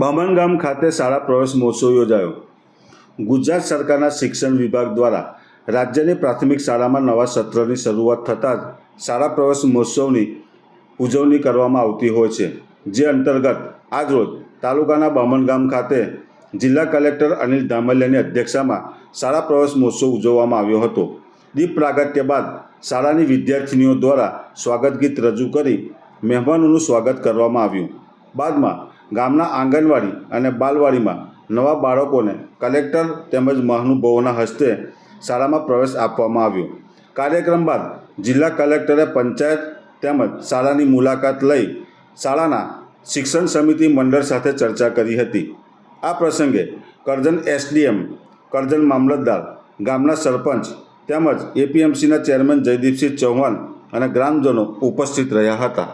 બામણગામ ખાતે શાળા પ્રવેશ મહોત્સવ યોજાયો. ગુજરાત સરકારના શિક્ષણ વિભાગ દ્વારા રાજ્યની પ્રાથમિક શાળામાં નવા સત્રની શરૂઆત થતાં જ શાળા પ્રવેશ મહોત્સવની ઉજવણી કરવામાં આવતી હોય છે, જે અંતર્ગત આજરોજ તાલુકાના બામણગામ ખાતે જિલ્લા કલેક્ટર અનિલ ધામલિયાની અધ્યક્ષતામાં શાળા પ્રવેશ મહોત્સવ ઉજવવામાં આવ્યો હતો. દીપ પ્રાગટ્ય બાદ શાળાની વિદ્યાર્થીનીઓ દ્વારા સ્વાગત ગીત રજૂ કરી મહેમાનોનું સ્વાગત કરવામાં આવ્યું. બાદમાં ગામના આંગણવાડી અને બાલવાડીમાં નવા બાળકોને કલેક્ટર તેમજ મહાનુભાવોના હસ્તે શાળામાં પ્રવેશ આપવામાં આવ્યો. કાર્યક્રમ બાદ જિલ્લા કલેક્ટરે પંચાયત તેમજ શાળાની મુલાકાત લઈ શાળાના શિક્ષણ સમિતિ મંડળ સાથે ચર્ચા કરી હતી. આ પ્રસંગે કરજણ એસડીએમ, કરજણ મામલતદાર, ગામના સરપંચ તેમજ એપીએમસીના ચેરમેન જયદીપસિંહ ચૌહાણ અને ગ્રામજનો ઉપસ્થિત રહ્યા હતા.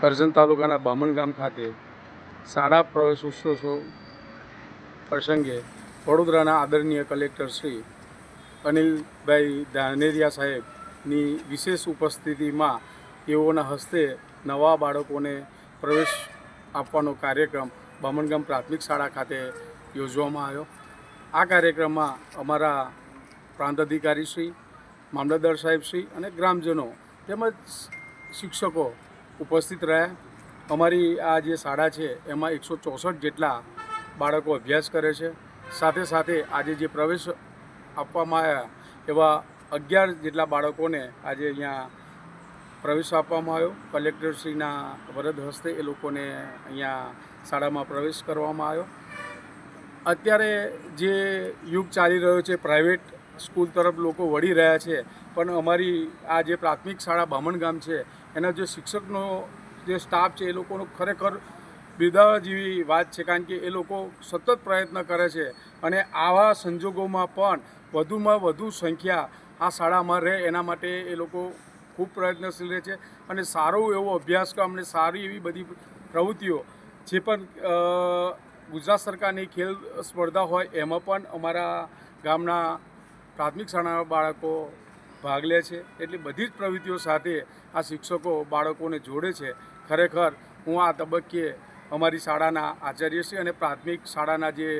કરજણ તાલુકાના બામણ ગામ ખાતે શાળા પ્રવેશ ઉત્સવ પ્રસંગે વડોદરાના આદરણીય કલેક્ટર શ્રી અનિલભાઈ ધાનેરિયા સાહેબની વિશેષ ઉપસ્થિતિમાં તેઓના હસ્તે નવા બાળકોને પ્રવેશ આપવાનો કાર્યક્રમ બામણગામ પ્રાથમિક શાળા ખાતે યોજવામાં આવ્યો. આ કાર્યક્રમમાં અમારા પ્રાંત અધિકારી શ્રી, મામલતદાર સાહેબ શ્રી અને ગ્રામજનો તેમજ શિક્ષકો ઉપસ્થિત રહ્યા અમારી આ જે શાળા છે, એમાં એકસો ચોસઠ જેટલા બાળકો અભ્યાસ કરે છે. સાથે સાથે આજે જે પ્રવેશ આપવામાં આવ્યા એવા અગિયાર જેટલા બાળકોને આજે અહીંયા પ્રવેશ આપવામાં આવ્યો. કલેક્ટરશ્રીના વરદ હસ્તે એ લોકોને અહીંયા શાળામાં પ્રવેશ કરવામાં આવ્યો. અત્યારે જે યુગ ચાલી રહ્યો છે પ્રાઇવેટ સ્કૂલ તરફ લોકો વળી રહ્યા છે. પણ અમારી આ જે પ્રાથમિક શાળા બામણ ગામ છે, એના જે શિક્ષકનો જે સ્ટાફ છે, એ લોકોનો ખરેખર બિરદાવવા જેવી વાત છે, કારણ કે એ લોકો સતત પ્રયત્ન કરે છે અને આવા સંજોગોમાં પણ વધુમાં વધુ સંખ્યા આ શાળામાં રહે, એના માટે એ લોકો ખૂબ પ્રયત્નશીલ રહે છે અને સારો એવો અભ્યાસક્રમ અને સારી એવી બધી પ્રવૃત્તિઓ જે પણ ગુજરાત સરકારની ખેલ સ્પર્ધા હોય, એમાં પણ અમારા ગામના પ્રાથમિક શાળાના બાળકો ભાગ લે છે. એટલે બધી જ પ્રવૃત્તિઓ સાથે આ શિક્ષકો બાળકોને જોડે છે. ખરેખર હું આ તબક્કે અમારી શાળાના આચાર્યશ્રી અને પ્રાથમિક શાળાના જે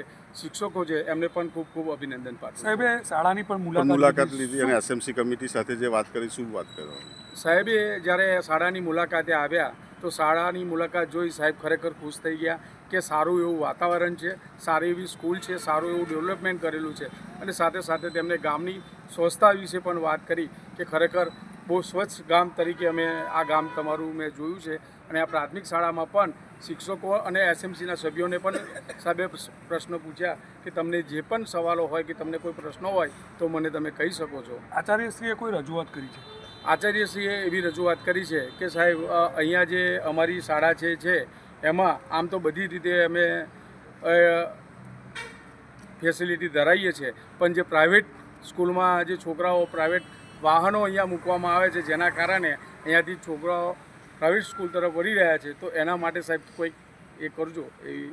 શિક્ષકો છે એમને પણ ખૂબ ખૂબ અભિનંદન પાઠવું સાહેબે શાળાની પણ મુલાકાત લીધી અને એસએમસી કમિટી સાથે જે વાત કરી શું વાત કરો? સાહેબે જ્યારે શાળાની મુલાકાતે આવ્યા તો શાળાની મુલાકાત જોઈ સાહેબ ખરેખર ખુશ થઈ ગયા. કે સારું એવું વાતાવરણ છે સારી એવી સ્કૂલ છે સારું એવું ડેવલપમેન્ટ કરેલું છે. અને સાથે સાથે તેમને ગામની સ્વચ્છતા વિશે પણ વાત કરી કે ખરેખર બહુ સ્વચ્છ ગામ તરીકે અમે આ ગામ તમારું મેં જોયું છે. અને આ પ્રાથમિક શાળામાં પણ શિક્ષકો અને એસએમસીના સભ્યોને પણ સાહેબે પ્રશ્ન પૂછ્યા કે તમને જે પણ સવાલો હોય કે તમને કોઈ પ્રશ્નો હોય તો મને તમે કહી શકો છો. આચાર્યશ્રીએ કોઈ રજૂઆત કરી છે? આચાર્યશ્રીએ એવી રજૂઆત કરી છે કે સાહેબ અહીંયા જે અમારી શાળા છે છે એમાં આમ તો બધી રીતે અમે ફેસિલિટી ધરાવીએ છીએ. પણ જે પ્રાઇવેટ સ્કૂલમાં જે છોકરાઓ પ્રાઇવેટ વાહનો અહીંયા મૂકવામાં આવે છે, જેના કારણે અહીંયાથી છોકરાઓ પ્રાઇવેટ સ્કૂલ તરફ વળી રહ્યા છે, તો એના માટે સાહેબ કોઈક એ કરજો એવી